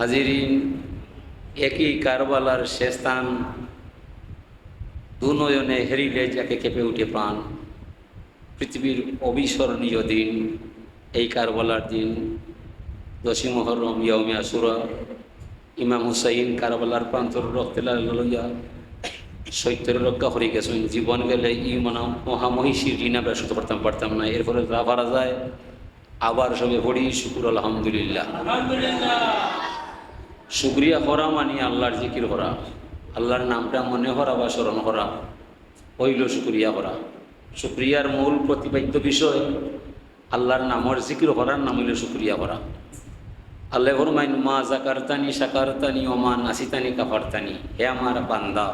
হাজিরিন, একই কারবালার সে দুনয়নে হেরিলে যাকে কেঁপে উঠে প্রাণ। পৃথিবীর অবিস্মরণীয় দিন, এই কারবালার দিন দশী মহরম ইয়মে আসুরা ইমাম হুসাইন কারবালার প্রান্তর রক্তে লইয়া সত্যের রক্ষা হয়ে গেছেন। জীবন গেলে ই মানা মহামহিষীর ঋণ আমরা শুতে পারতাম পারতাম না। এরপরে পারা যায়, আবার সবে পড়ি, শুকুর আলহামদুলিল্লাহ। শুক্রিয়া করা মানে আল্লাহর জিকির করা আল্লাহর নামটা মনে করা বা স্মরণ করা হইল শুক্রিয়া করা শুক্রিয়ার মূল প্রতিপাদ্য বিষয়, আল্লাহর নামর জিকির করার নাম হইল শুক্রিয়া করা আল্লাহ ফরমাইন, মা জাকারতানি সাকারতানি ওমা নাসিতানি, কাফারতানি। হে আমার বান্দা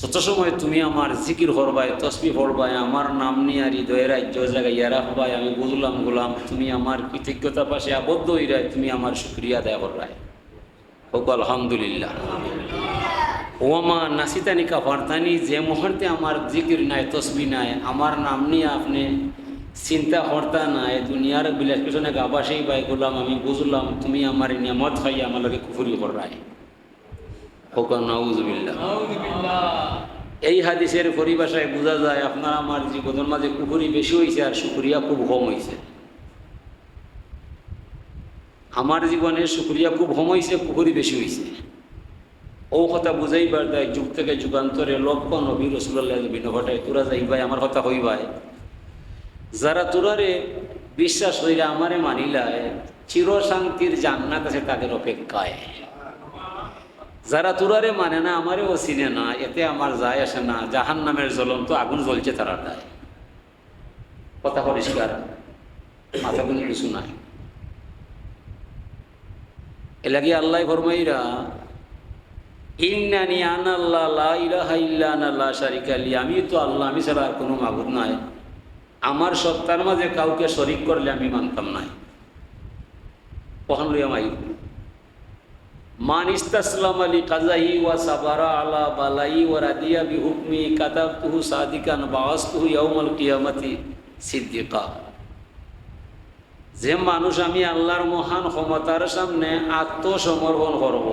যত সময় তুমি আমার জিকির করবাই, তসবি পড়বাই আমার নাম নিয়ে হৃদয়ের রাজ্য জায়গায় রাখবাই, আমি বুঝলাম গুলাম, তুমি আমার কৃতজ্ঞতা পাশে আবদ্ধ হইরাই, তুমি আমার শুক্রিয়া আদায় করবাই। হোক, আলহামদুলিল্লাহ। ওমা নাসিতানি কাফারতানি যে মুহূর্তে আমার জিকির নাই, তসবি নাই, আমার নাম নিয়ে আপনি চিন্তা করতা নাই, দুনিয়ার বিলাস পিছনে গাবাসেই বাই করলাম আমি বুঝলাম তুমি আমার নিয়ামত খাই আমার লগে কুফুরি করাই হোক এই হাদিসের পরিভাষায় বোঝা যায় আপনার আমার জীবনের মাঝে কুকুরি বেশি হয়েছে আর শুকুরিয়া খুব কম হয়েছে আমার জীবনে শুকুরিয়া খুব কম হয়েছে পুকুরি বেশি হয়েছে ও কথা বুঝাইবার দেয় যুগ থেকে যুগান্তরে লক্ষ নবী রসুল্লাহ ঘটায় তোরা যাইবাই আমার কথা হইবাই যারা তোরারে বিশ্বাস হইলে আমারে মানিলায় চিরশান্তির জান্নাত আছে তাদের অপেক্ষায়। যারা তুরারে মানে না আমারেও চিনে না, এতে আমার যায় আসে না। জাহান নামের জ্বলন্ত আগুন জ্বলছে তারা দায় কথা পরিষ্কার? মাথা কোনো কিছু নাই। এলাকি আল্লাহ ফরমাইরা, ইন্নানি আনাল্লাহ লা ইলাহা ইল্লা আনাল্লাহ শারিকা আমি তো আল্লাহ, আমি ছাড়া আর কোনো মাবুদ নাই। আমার সত্তার মাঝে কাউকে শরিক করলে আমি মানতাম নাই। কখন লইয়া মাই মান ইস্তাসলাম আলী কাজাই ওয়া সাবারা আলা বালাই ওয়া রাদিয়া বি হুকমি কাতাবতুহু সাদিকান ইয়াউমাল কিয়ামতি সিদ্দিকা। যে মানুষ আমি আল্লাহর মহান ক্ষমতার সামনে আত্মসমর্পণ করব,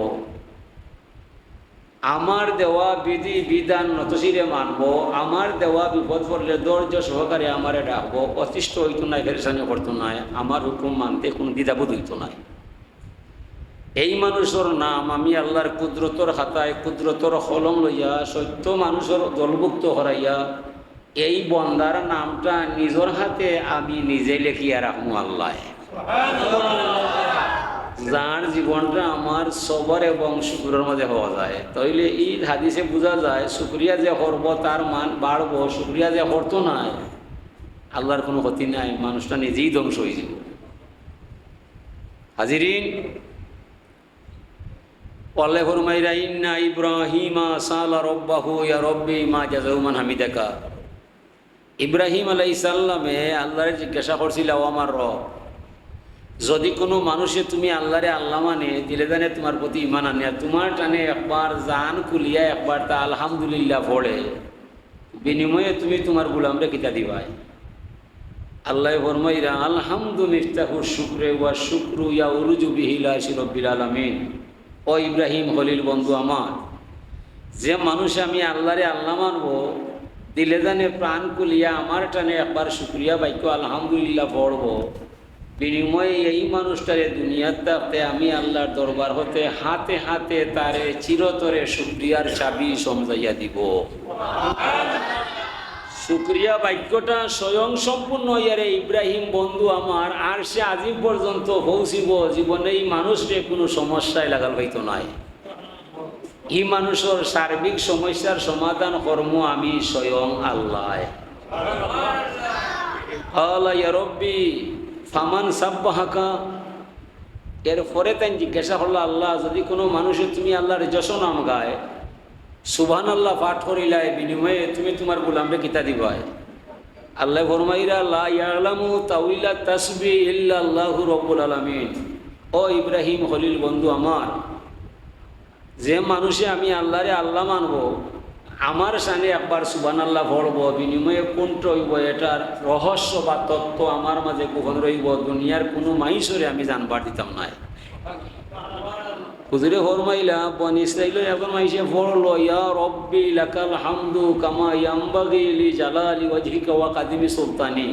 আমার দেওয়া বিধি বিধান নতশিরে মানব, আমার দেওয়া বিপদ পড়লে ধৈর্য সহকারে আমারে ডাকবো, অতিষ্ঠ হইতো নাই ফেরেসানি করতো নাই, আমার হুকুম মানতে কোনো দ্বিধাবোধ হইতো নাই। এই মানুষের নাম আমি আল্লাহর কুদরতর খাতায় কুদরতর কলম লইয়া, সত্য মানুষের দলভুক্ত হরাইয়া, এই বন্দার নামটা নিজের হাতে আমি নিজে লেখিয়া রাখব আল্লাহ। যার জীবনটা আমার সবর এবং শুক্রের মধ্যে হওয়া যায়। তাইলে এই হাদিসে বোঝা যায়, শুক্রিয়া যে করব তার মান বাড়বো, শুক্রিয়া যে করতো নাই, আল্লাহর কোনো ক্ষতি নাই, মানুষটা নিজেই ধ্বংস হয়ে যাব। হাজিরিন? পল্লে ফরমাইরা, ইন্না ইব্রাহিমা সালা রব্বাহু ইয়া রব্বি মা জাজাউমান হামিদাকা। ইব্রাহিম আলাই সাল্লামে আল্লাহরে জিজ্ঞাসা করছিল, ও আমার রব, যদি কোনো মানুষে তুমি আল্লাহরে আল্লাহ মানে দিলে জানে তোমার প্রতি ইমান আনে। তোমার টানে একবার জান কুলিয়া একবার তা আলহামদুলিল্লাহ পড়ে। বিনিময়ে তুমি তোমার গুলামরে কিতা দিবাই? আল্লাহ ফরমাইরা আলহামদু মিফতাহু শুক্রে ওয়া শুক্রু ইয়া উরুজু বিহিলা শিরব্বিল আলামিন। ও ইব্রাহিম, হলিল বন্ধু আমার, যে মানুষ আমি আল্লাহরে আল্লাহ মানব, দিলে জানে প্রাণ কুলিয়া আমার টানে একবার শুক্রিয়া বাক্য আলহামদুলিল্লাহ পড়ব। বিনিময়ে এই মানুষটারে দুনিয়ার থাকতে আমি আল্লাহর দরবার হতে হাতে হাতে তারে চিরতরে শুক্রিয়ার চাবি সমজাইয়া দিব। শুক্রিয়া বাক্যটা স্বয়ং সম্পূর্ণ ইয়ারে ইব্রাহিম বন্ধু আমার। আর সে আজি পর্যন্ত পৌঁছিব, জীবনে এই মানুষরে কোনো সমস্যায় লাগাল হইতো নাই। এই মানুষের সার্বিক সমস্যার সমাধান কর্ম আমি স্বয়ং আল্লাহ। আল্লাহ ইয়া রব্বি, ফামান সাব্বাহাকা। এরপরে তাই জিজ্ঞাসা করল, আল্লাহ, যদি কোনো মানুষের তুমি আল্লাহর যশ নাম গায় সুবহান আল্লাহ পাঠ করিলাই বিনিময়ে তুমি তোমার গোলামরে কিতা দিবাই আল্লাহ ফরমাইরা, লা তাউইলা ও ইব্রাহিম খলিল বন্ধু আমার, যে মানুষে আমি আল্লাহরে আল্লাহ মানব, আমার সামনে একবার সুবান আল্লাহ পড়ব, বিনিময়ে কোনটা হইব, এটার রহস্য বা তত্ত্ব আমার মাঝে গোপন রইব, দুনিয়ার কোনো মাইসরে আমি জানবার দিতাম না হুজুরে ফরমাইলা, বন ইসরাইল এখন মাইসে পড়ল ইয়া রব্বি লাকাল হামদু কামা ইয়াম্বাগি লি জালালি ওয়াজহিকা ওয়া কাদিমি সুলতানি।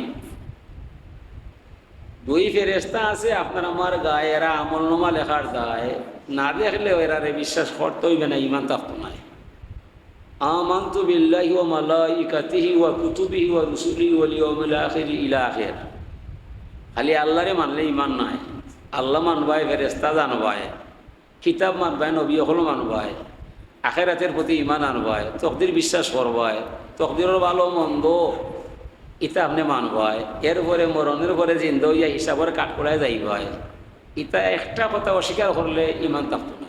দুই ফেরেস্তা আছে, আপনার আমার গায়ে এরা আমল নমা লেখার দায় না দেখলেও এরা রে বিশ্বাস করতে হইবে না ইমান থাকতো নাই আমান্তু বিল্লাহি ওয়া মালাইকাতিহি ওয়া কুতুবিহি ওয়া রুসুলিহি ওয়াল ইয়াউমিল আখিরি ইলা আখির। খালি আল্লাহরে মানলে ইমান নাই। আল্লাহ মানবায় ফেরেস্তা জানবায়। কিতাব মানবায়, নবী হল মানবায়। আখেরাতের প্রতি ইমান আনবায়, তকদির বিশ্বাস করবায়, তকদিরের ভালো, মন্দ ইতা আপনি মানবায়। এরপরে মরণের পরে জিন্দ ইয়া হিসাবের কাঠকড়ায় যাইবায়। ইতা একটা কথা অস্বীকার করলে ইমান থাকতো না।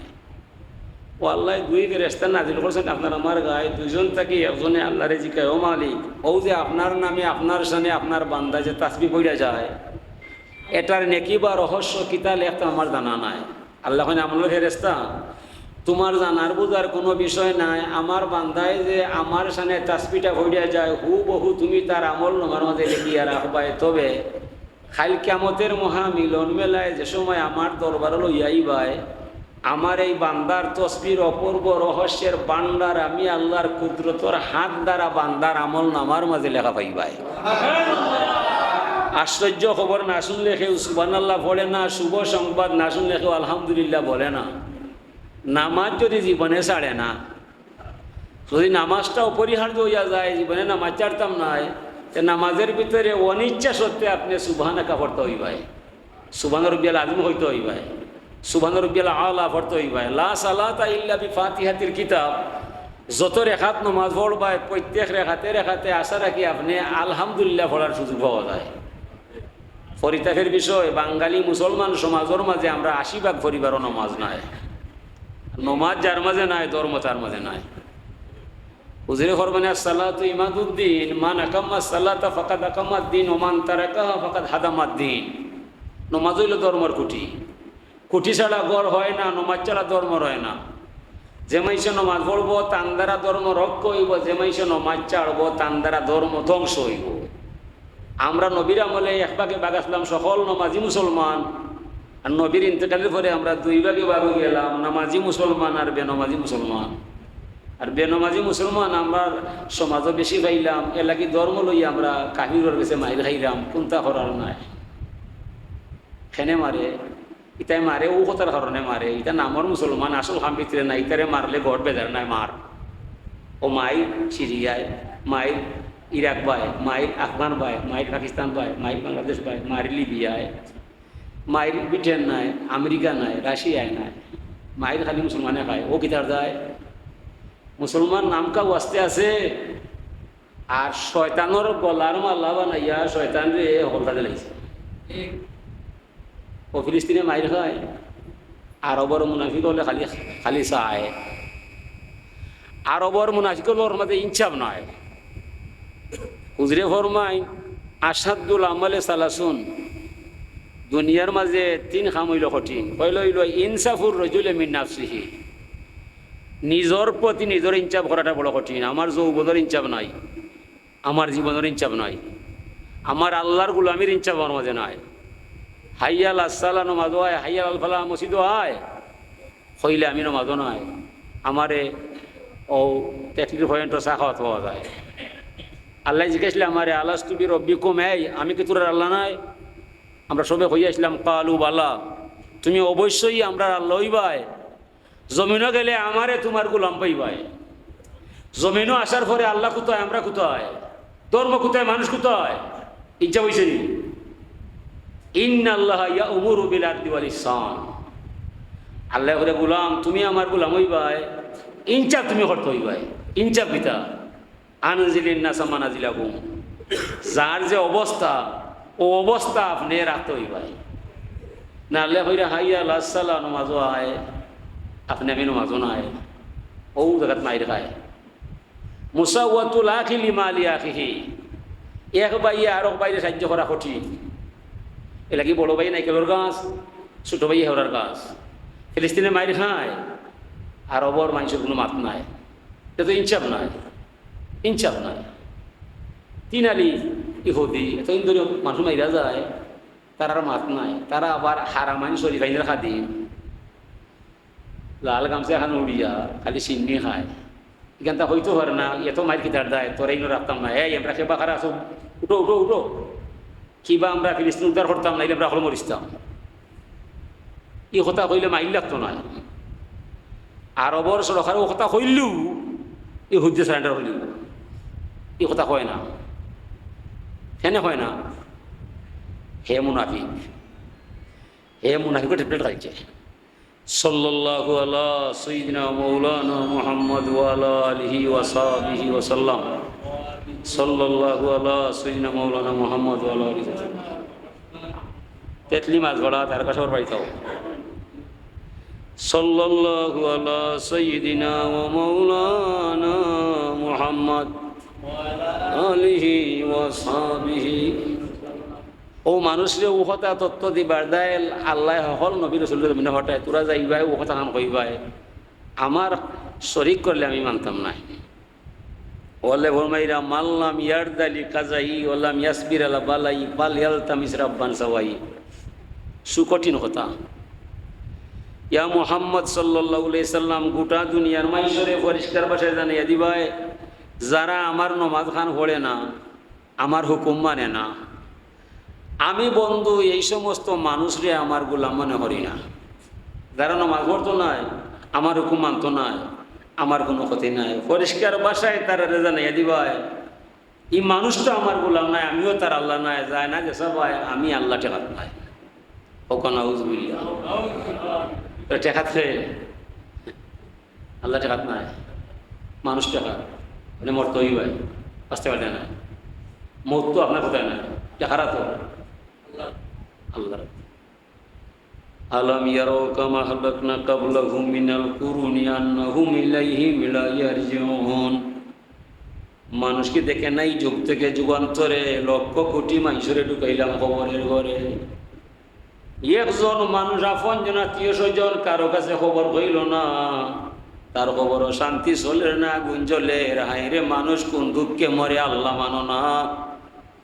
ও আল্লাহ দুই ফেরেস্তা নাজিল করছেন, আপনার আমার গায়ে দুজন থাকি, একজনে আল্লাহরে জিকায় ও মালিক। ও যে আপনার নামে, আপনার সামনে, আপনার বান্দা যে তাসবি পড়া যায়, এটার নেকি বা রহস্য কিতা লেখতে আমার জানা নাই। আল্লাহ আমল ফেরেস্তা তোমার জানার বোঝার কোনো বিষয় নাই। আমার বান্দায় যে আমার সামনে তাসবিটা হইয়া যায় হু বহু তুমি তার আমল তোমার মাঝে লিখিয়া রাখবায় তবে খাইল কেমতের মহা মিলন মেলায় যে সময় আমার দরবার লইয়াই বাই আমার এই বান্দার তসবির অপূর্ব রহস্যের বান্দার আমি আল্লাহর কুদরতর হাত দ্বারা বান্দার আমল নামার মাঝে লেখা পাইবাই। আশ্চর্য খবর না শুনলে কেউ সুবান আল্লাহ বলে না, শুভ সংবাদ না শুনলে কেউ আলহামদুলিল্লাহ বলে না। নামাজ যদি জীবনে ছাড়ে না, যদি নামাজটা অপরিহার্য হইয়া যায়, জীবনে নামাজ ছাড়তাম নাই, তে নামাজের ভিতরে অনিচ্ছা সত্ত্বে আপনি সুবাহান একা পড়তে হইবাই। সুবান রবিয়াল আজম হইতে হইবাই। সুবান রবিয়াল আলা পড়তে হইবাই। লা সালাতা ইল্লা বি ফাতিহাতির কিতাব। যত রেখাত নমাজ পড়বায় প্রত্যেক রেখাতে রেখাতে আশা রাখি আপনি আলহামদুলিল্লাহ পড়ার সুযোগ পাওয়া যায়। ফরিতাফের বিষয়, বাঙালি মুসলমান সমাজের মাঝে আমরা আশি ভাগ পরিবারও নমাজ নাই। নমাজ যার মাঝে নাই, ধর্ম তার মাঝে নাই। হুজুরে ফরমানে সালাত ইমাদুদ্দিন মান আকাম্মা সালাতা ফাকাদ আকাম্মাদ দিন ওমান তারাকা ফাকাদ হাদামাদ দিন নমাজ হইল ধর্মর কুটি। কুটি ছাড়া গড় হয় না, নমাজ ছাড়া ধর্ম হয় না। যে মাইসে নমাজ পড়ব তান দ্বারা ধর্ম রক্ষ হইব, যে মাইসে নমাজ ছাড়বো তান দ্বারা ধর্ম ধ্বংস হইব। আমরা নবীর আমলে এক ভাগে ভাগ আসলাম সকল নমাজি মুসলমান। আর নবীর ইন্তেকালের পরে আমরা দুই ভাগে হয়ে গেলাম, নামাজি মুসলমান আর বেনমাজি মুসলমান। আর বেনমাজি মুসলমান আমরা সমাজও বেশি পাইলাম, এলাকি ধর্ম লই আমরা কাহিরের কাছে মাইর খাইলাম কোনটা করার নাই। খেনে মারে, ইতাই মারে, ও কথার কারণে মারে ইটা নামর মুসলমান, আসল হাম ভিতরে নাই, ইতারে মারলে গড় বেজার নাই মার। ও মাইর সিরিয়ায় মাইর ইরাক বাই মাইর আফগান বাই মাইর পাকিস্তান বাই মাইর বাংলাদেশ বাই মাইর লিবিয়ায়, মাইর ব্রিটেন নাই, আমেরিকা নাই, রাশিয়ায় নাই। মাইর খালি মুসলমানে খায়, ও কিতার যায়? মুসলমান নামকা ওয়াস্তে আছে। আর শয়তানোর গলার মাল্লা বানাইয়া শয়তান রে হলদাতে লাগছে। ও ফিলিস্তিনে মাইর খায়। আরবর মুনাফিক হলে খালি খালি চায়। আরবর মুনাফিক হলোর মাঝে ইনচাপ নয় হুজরে ফরমাই আসাদুল আমলে সালাসুন। দুনিয়ার মাঝে তিন খাম কঠিন। হইল, ইনসাফুর রজুলে মিন নাফসিহি। নিজর প্রতি নিজের ইনচাপ করাটা বড় কঠিন। আমার যৌবনের ইনচাপ নাই, আমার জীবনের ইনচাপ নাই, আমার আল্লাহর গুলামির ইনচাপ আমার মাঝে নাই। হাইয়াল আসসালা নমাজ হয়, হাইয়াল আল ফালা মসজিদ হয় হইলে আমি নমাজও নাই। আমারে ও তেতলির পয়েন্ট চা খাওয়াত পাওয়া যায়। আল্লাহ জিজ্ঞাসলে আমারে আলাস তুমি রব্বি কমে আমি কি তোর আল্লাহ নাই? আমরা সবে হইয়া আসলাম, কালু বালা, তুমি অবশ্যই আমরা আল্লাহ হইবাই। জমিনও গেলে আমারে তোমার গুলাম পাইবাই। জমিনও আসার পরে আল্লাহ কোথায়, আমরা কোথায়? ধর্ম কোথায়, মানুষ কোথায়? ইচ্ছা হয়েছে নি? ইন আল্লাহ ইয়া উমর বিল আরদি ওয়াল ইহসান। আল্লাহ করে গুলাম, তুমি আমার গুলাম হইবাই। ইনচাপ তুমি করতে হইবাই। ইনচাপ পিতা আনজিলিন নাসা মানাজিলাকুম যার যে অবস্থা, ও অবস্থা আপনি রাখতে হইবাই না আল্লাহ হইরা হাইয়া লাসাল্লাহ নমাজও আয়, আপনি আমি নমাজও নাই ও জায়গাত মাইর খায়। মুসাওয়াতুল আখিলি মালি আখিহি। এক বাইয়ে আর এক বাইরে সাহায্য করা কঠিন। এলা কি বড় ভাই নাইকেলের গাছ, ছোট ভাই হেওরার গাছ। ফিলিস্তিনে মাইর খায়। আর অবর মানুষের কোনো মাত নাই। এটা তো ইনচাপ নাই। নাই তিন আলি ইহুদি এতদিন ধরে মানুষ মাইরা যায় তার আর মাত নাই, তারা আবার হারামাইন শরীফাইনের খাদিম। লাল গামছা এখন উড়িয়া, খালি চিন্নি খায়। এখানটা হইতে পারে না, এত মাইর কিতার দেয় তোর এই রাখতাম না। এই, আমরা খেবা খারা আসো উঠো উঠো উঠো। কিবা আমরা ফিলিস্তিন উদ্ধার করতাম না আমরা হলো মরিস্তাম। ই কথা কইলে মাইল লাগতো না। আরবর সরকার ও কথা কইলেও ই হুদ্য সারেন্ডার হইল। ই কথা কয় না। হেনে হয় না? হে মুনাফিক হে মুনাফিক ট্যাবলেট খাইছে সাল্লাল্লাহু আলা সাইয়্যিদিনা মাওলানা ও মানুষরে ও কথা তত্ত্ব দিবার দেয় আল্লাহ হল নবী রসুল মিনে হটায়। তোরা যাইবাই ও কথা কাম কইবাই। আমার শরিক করলে আমি মানতাম না। ওলে ভরমাইরা মাল্লাম ইয়ারদালি কাজাই ওলাম ইয়াসবির আলা বালাই পাল ইয়ালতামিস রাব্বান সাওয়াই। সুকঠিন কথা। ইয়া মুহাম্মদ আলাইহি সাল্লাম, গোটা দুনিয়ার মাইশরে পরিষ্কার ভাষায় জানাইয়া দিবাই যারা আমার নমাজ খান পড়ে না, আমার হুকুম মানে না। আমি বন্ধু, এই সমস্ত মানুষরে আমার গোলাম মনে করি না। যারা নমাজ পড়তো নাই, আমার হুকুম মানতো নাই, আমার কোনো ক্ষতি নাই। পরিষ্কার বাসায় তারা রেজা নাই দিবাই এই মানুষটা আমার গোলাম নাই, আমিও তার আল্লাহ নাই, যায় না যে সবাই আমি আল্লাহ টেকাত নাই। ওখানে উজবিল্লা টেকাত আল্লাহ টেকাত নাই। মানুষ টেকা মানে মরতে হইবাই আসতে পারে না। মত তো আপনার কোথায় নাই টেকারা তো আল্লাহ। আলম ইয়ারো কামা হালাকনা কাবলাহুম মিনাল কুরুনি আন্নাহুম ইলাইহিম লা ইয়ারজিউন মানুষকে দেখে নাই যুগ থেকে যুগান্তরে লক্ষ কোটি মানুষরে ঢুকাইলাম খবরের ঘরে। একজন মানুষ আপন জন আত্মীয় স্বজন কারও কাছে খবর হইল না। তার খবর শান্তি চলে না গুঞ্জলে হায় রে মানুষ কোন দুঃখে মরে, আল্লাহ মানো না।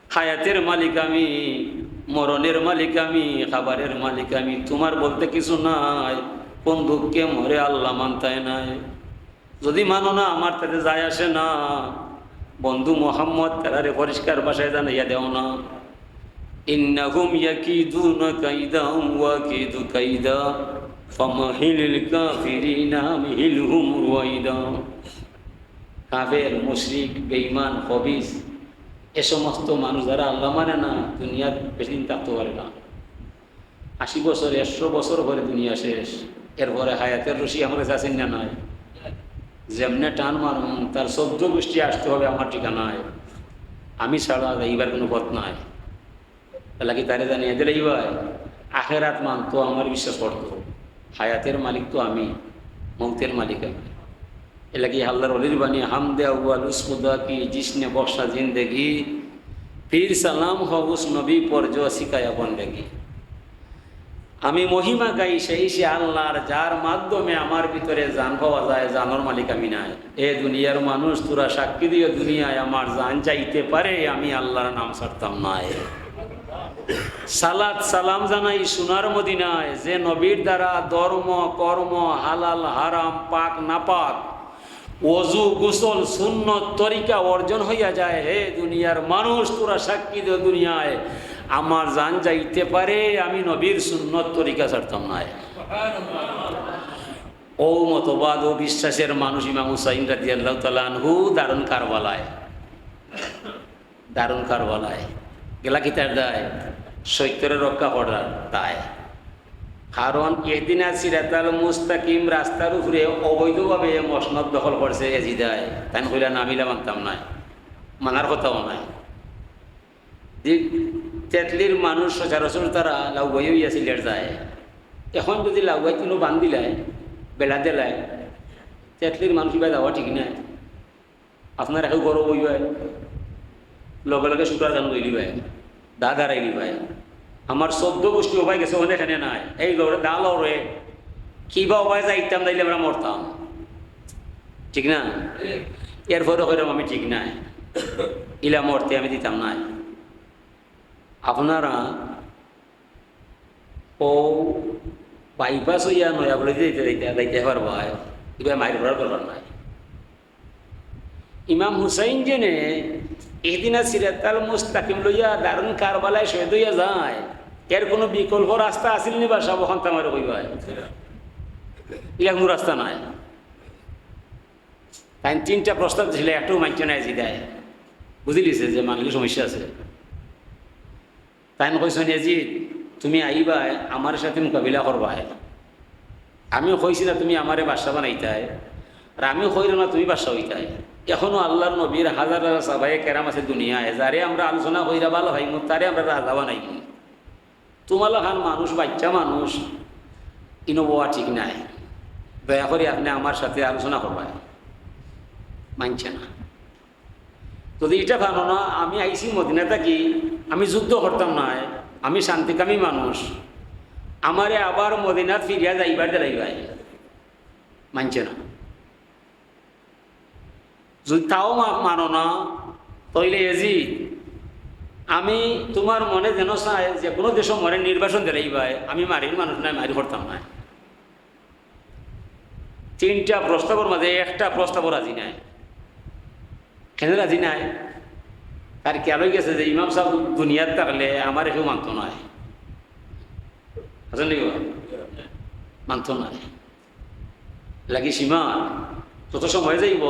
হায়াতের মালিক আমি, মরণের মালিক আমি, খাবারের মালিক আমি, তোমার বলতে কিছু নাই। কোন দুঃখে মরে, আল্লাহ মানতায় নাই। যদি মানো না, আমার তাতে যায় আসে না। বন্ধু মোহাম্মদ, তারারে পরিষ্কার ভাষায় জানাইয়া দেও না। ইন্নাহুম ইয়াকিদুনা কাইদাম ওয়া কিদু কাইদা। কাফের, মুশরিক, বেঈমান, খবিস, এ সমস্ত মানুষ যারা আল্লাহ মানে না, দুনিয়ার বেশি দিন থাকতে পারে না। আশি বছর, একশো বছর পরে দুনিয়া শেষ। এরপরে হায়াতের রশি আমার কাছে আছেন না নাই? যেমনে টান মারুন, তার চোদ্দ গোষ্ঠী আসতে হবে আমার ঠিকানায়। আমি ছাড়া এইবার কোনো পথ নাই। তাহলে কি তারে জানিয়ে দিলে এইবার আখেরাত মানতো, আমার বিশ্বাস করতো। হায়াতের মালিক তো আমি, মৌতের মালিক আমি। এলাকি হাল্লার অলির বাণী, হামদে আউয়াল উসমুদা কি জিসনে বর্ষা জিন্দেগি পীর সালাম হবুস নবী পরজ শিকায়া বন্দেগি। আমি মহিমা গাই সেই সে আল্লাহর, যার মাধ্যমে আমার ভিতরে জান পাওয়া যায়, জানোর মালিক আমি নাই। এ দুনিয়ার মানুষ, তোরা সাক্ষী দিয়ে দুনিয়ায় আমার জান চাইতে পারে, আমি আল্লাহর নাম ছাড়তাম নাই। সালাত সালাম জানাই সোনার মদিনায় যে নবীর দ্বারা ধর্ম, কর্ম, হালাল, হারাম, পাক, নাপাক অজু গোসল শূন্য তরিকা অর্জন হইয়া যায়। হে দুনিয়ার মানুষ, তোরা সাক্ষী দে দুনিয়ায়। আমার জান যাইতে পারে, আমি নবীর শূন্য তরিকা ছাড়তাম না। ও মতবাদ, ও বিশ্বাসের মানুষ ইমাম হুসাইন রাজি আল্লাহ তালহু দারুণ কারবালায়। দারুণ কারবালায়। গেলা কি তার দায় সৈত্যরে রক্ষা করার দায়। কারণ এদিনা সিরাতাল মুস্তাকিম রাস্তার উপরে অবৈধভাবে মসনদ দখল করছে এজিদায় তাই কইলা নামিলা মানতাম নাই। মানার কথাও নাই। তেতলির মানুষ সচরাচর তারা লাউগাই হইয়া সিলেট যায়। এখন যদি লাউগাই কোনো বান্ধিলায় বেলা দেলায় তেতলির মানুষ কিবা যাওয়া ঠিক নাই। আপনার এখন গরম হইবাই লগে লগে সুতার গান লইলি ভাই দা দাঁড়াইলি ভাই। আমার চোদ্দ গোষ্ঠী উপায় গেছে, ওখানে এখানে নাই। এই গৌরে দা লড়ে কিবা উপায় যাইতাম তাইলে আমরা মরতাম। ঠিক না? এরপরে কইলাম আমি ঠিক নাই। ইলা মরতে আমি দিতাম নাই। আপনারা ও বাইপাস হইয়া নয়া বলে দিতে দিতে যাইতে পারব এবার মাইর করার দরকার নাই। ইমাম হুসাইন জেনে এদিনা সিরাতাল মুস্তাকিম লইয়া দারুণ কারবালায় শহীদ হইয়া যায়। এর কোনো বিকল্প রাস্তা আসিল নি বা সব ওখান আমার কইবা ইয়ার কোনো রাস্তা নাই। তাই তিনটা প্রস্তাব ছিল একটাও মানছে না আজি দেয়। বুঝলিছে যে মানলে সমস্যা আছে। তাই কইসন আজি তুমি আইবা আমার সাথে মোকাবিলা করবা আমিও কইছি না তুমি আমারে বাসা বানাইতাই। আর আমিও কইল না তুমি বাসা হইতাই। এখনও আল্লাহর নবীর হাজার হাজার সাবাই কেরাম আছে দুনিয়ায়, যারে আমরা আলোচনা কইরা ভালো ভাই তারে আমরা রাজা বানাই তোমালা খান মানুষ, বাচ্চা মানুষ ইনোবোয়া ঠিক নাই। দয়া করে আপনি আমার সাথে আলোচনা করবেন। মানছে না। যদি এটা ভালো না, আমি আইসি মদিনা থাকি, আমি যুদ্ধ করতাম না আমি শান্তিকামী মানুষ, আমারে আবার মদিনাত ফিরিয়া যাইবার দেলাইবাই মানছে না। যদি তাও মানো না, তইলে এজি আমি তোমার মনে যেন চাই যে কোনো দেশ মনে নির্বাচন দিলাইবাই আমি মারির মানুষ নাই মারি করতাম না তিনটা প্রস্তাবের মাঝে একটা প্রস্তাব রাজি নাই। কেন রাজি নাই? তার কেলই গেছে যে ইমাম সাহেব দুনিয়ার থাকলে আমার কেউ মানত নয় আছেন নাকি মানত নাই। লাগি সীমা যত সময় যাইব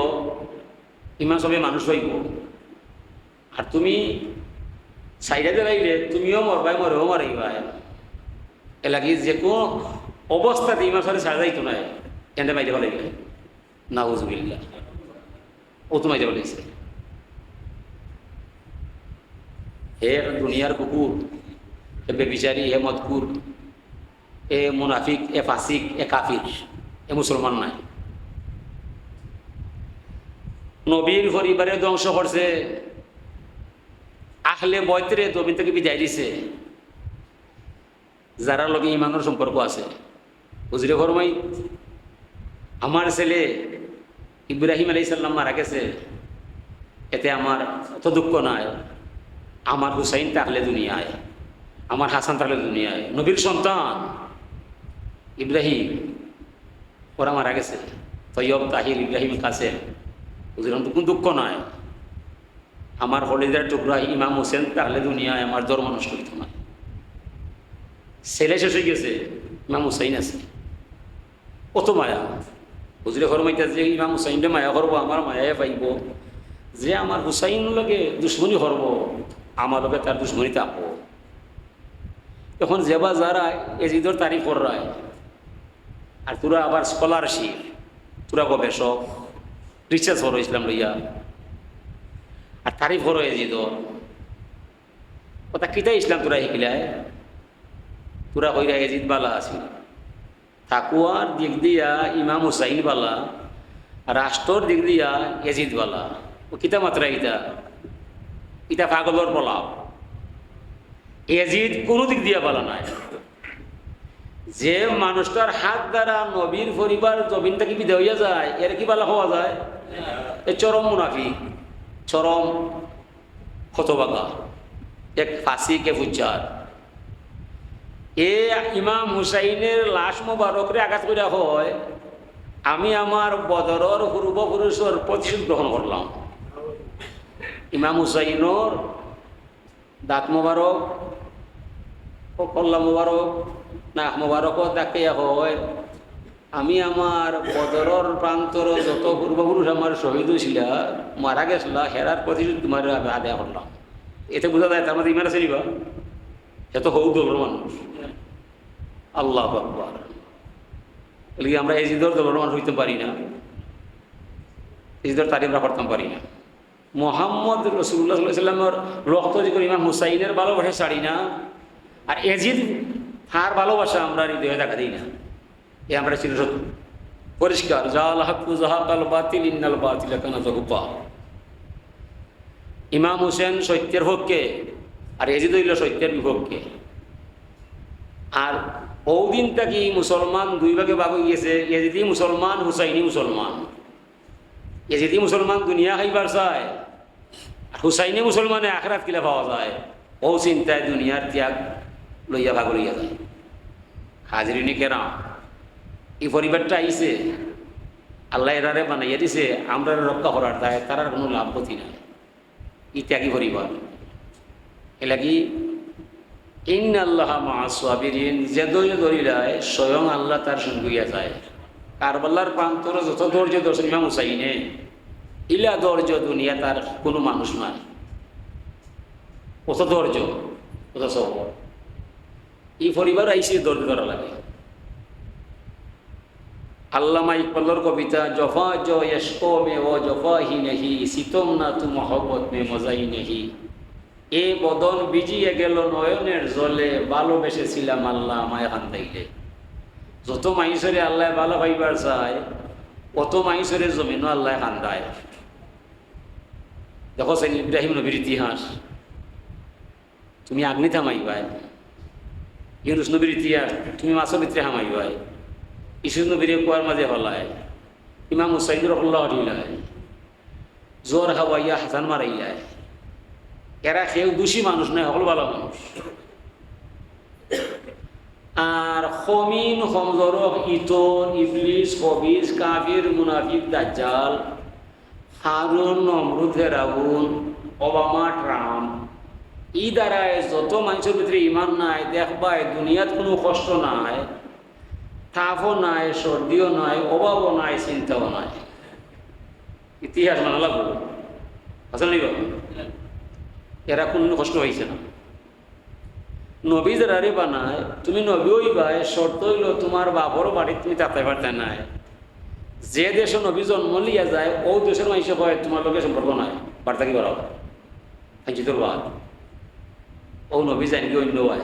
ইমান সবে মানুষ হইব আর তুমি সাইডে দেলাইলে তুমিও মরবাই, মরেও মারাইবাই। এ লাগি যে কোনো অবস্থাতে ইমান সাথে সাজা যাইতো নাই এনে বাইরে বলাইবে না উজবিল্লা ও তো মাইতে বলেছে হে দুনিয়ার কুকুর, হে বেবিচারি, হে মদকুর, এ মুনাফিক, এ ফাসিক, এ কাফির, এ মুসলমান নাই। নবীর পরিবারে ধ্বংস করছে। আহলে বয়তরে জমি থেকে বিদায় দিছে যারা লগে ইমানের সম্পর্ক আছে। বুঝলে ফরমাই, আমার ছেলে ইব্রাহিম আলাই সাল্লাম মারা গেছে। এতে আমার অত দুঃখ নাই। আমার হুসাইন থাকলে দুনিয়ায়। আমার হাসান থাকলে দুনিয়ায়। নবীর সন্তান ইব্রাহিম, ওরা মারা গেছে। তৈয়ব তাহির ইব্রাহিম কাছে বুঝলাম তো কোনো দুঃখ নয় আমার হলিদার টুকরা ইমাম হোসেন, তাহলে দুনিয়ায় আমার ধর্ম নষ্ট হইত না। ছেলে শেষ হয়ে গেছে, ইমাম হুসাইন আছে। কত মায়া। বুঝলে ফরমাইতা যে ইমাম হুসাইনটা মায়া করব, আমার মায়ায় পাইব। যে আমার হুসাইন লগে দুশ্মনী করব, আমার লগে তার দুশ্মনী তাপো এখন যেবা যারা এজিদর তারিখ করায় আর তোরা আবার স্কলারশিপ তোরা গবেষক। রিসার্চ করো ইসলাম লইয়া। আর তারিফ করো এজিদর কথা কিতা ইসলাম তোরা শিকিলাই তোরা কইরা এজিদ বালা আছিল তাকুয়ার দিক দিয়া ইমাম হুসাইন বালা রাষ্ট্রর দিক দিয়া এজিদ বালা। ও কিতা মাত্রা ইতা? ইতা পাগলর পলাও এজিদ কোনো দিক দিয়া বালা নাই। যে মানুষটার হাত দ্বারা নবীর পরিবার জমিন থেকে বিদায় হইয়া যায়, এর কি বালা হওয়া যায়? এ চরম মুনাফি, চরম হতবাগা এক ফাঁসি কে ফুচার এ ইমাম হুসাইনের লাশ মোবারকরে আঘাত করে হয়, আমি আমার বদরর পূর্বপুরুষের প্রতিশোধ গ্রহণ করলাম। ইমাম হুসাইনর দাঁত মোবারক কল্লা মোবারক নাক মোবারকও তাকে হয়। আমি আমার বদরর প্রান্তর যত পূর্বপুরুষ আমার শহীদ হয়েছিল মারা গেছিল, হেরার প্রতিশোধ তোমার আদায় করলাম। এতে বোঝা যায় তার মধ্যে ইমান আছে নিবা এত হৌ দলের মানুষ। আল্লাহ আমরা এজিদর দলের মানুষ হইতে পারি না। এজিদর তারিফ আমরা করতাম পারি না। মোহাম্মদ রসুল্লাহ সাল্লামের রক্ত যে ইমাম হুসাইনের ভালোবাসা ছাড়ি না আর এজিদ হার ভালোবাসা আমরা হৃদয়ে দেখা দিই না। এ আমরা সত্য পরিষ্কার, জাল হাক্কু জাহাকাল বাতিল, ইন্নাল বাতিল ইমাম হোসেন সত্যের পক্ষে আর এজিদ সত্যের বিপক্ষে। আর বহুদিন থাকি মুসলমান দুই ভাগে ভাগ হয়ে গেছে, এজিদি মুসলমান, হুসাইনি মুসলমান। এজিদি মুসলমান দুনিয়া খাইবার চায়, আর হুসাইনি মুসলমানে আখরাত কিলা পাওয়া যায়। ও চিন্তায় দুনিয়ার ত্যাগ লইয়া ভাগ লইয়া যায় হাজিরিনি কেরাম, এই পরিবারটা আইছে, আল্লাহ এরারে বানাইয়া দিছে, আমরা রক্ষা করার দায়, তার আর কোনো লাভ ক্ষতি নাই। ইত্যাদি পরিবার। এলাকি ইন আল্লাহ মাসবিরিন যে ধৈর্য ধরিলায় স্বয়ং আল্লাহ তার সঙ্গিয়া যায়। কারবাল্লার প্রান্তর যত ধৈর্য দর্শন ইমাম হুসাইনে, ইলা ধৈর্য দুনিয়া তার কোনো মানুষ নাই। কত ধৈর্য কত সব এই পরিবার আইসি দর্দ করা লাগে। আল্লামা ইকবালর কবিতা, জফা জয়শো মে ও জফাহি নেহি শীতম না তু মহব্বত মে মজাই নেহি। এ বদন বিজিয়ে গেল নয়নের জলে ভালোবেসেছিলাম আল্লাহ আমায় হান দাইলে যত মাইসরে আল্লাহ ভালো পাইবার চায়, অত মাইসরে জমিন আল্লাহ হান দায় দেখো, সেন ইব্রাহিম নবীর ইতিহাস। তুমি আগ্নিতা মাইবায় ইউনুস নবীর ইতিহাস, তুমি মাছের ভিতরে হামাইবাই ইসুস নবীর কুয়ার মাঝে হলায় ইমাম হুসাইন রহল্লাহ হরিলায় জোর হাওয়াইয়া হাসান মারাইয়ায় এরা কেউ দোষী মানুষ নয় সকল ভালো মানুষ। আর খমিন হমজরক ইতর, ইবলিস কবিস কাবির মুনাফিক, দাজ্জাল, হারুন, নমরুদ, ফেরাউন, ওবামা, ট্রাম্প ই দ্বারায় যত মানুষের ভিতরে ইমান নাই দেখবাই দুনিয়াত কোনো কষ্ট নাই তাপও নাই, সর্দিও নাই, অভাবও নাই, চিন্তাও নাই। ইতিহাস মানা লাগবো। আসলে নিব এরা কোনো কষ্ট হয়েছে না। নবী যারারে বানায়, তুমি নবী হইবাই শর্ত হইল তোমার বাবরও বাড়িতে তুমি তাতে পারতে নাই। যে দেশে নবী জন্ম লিয়া যায়, ও দেশের মানুষ হয় তোমার লোকের সম্পর্ক নাই বার্তা কি করা হয় তোর বাদ ও নবী জানি কি অন্য হয়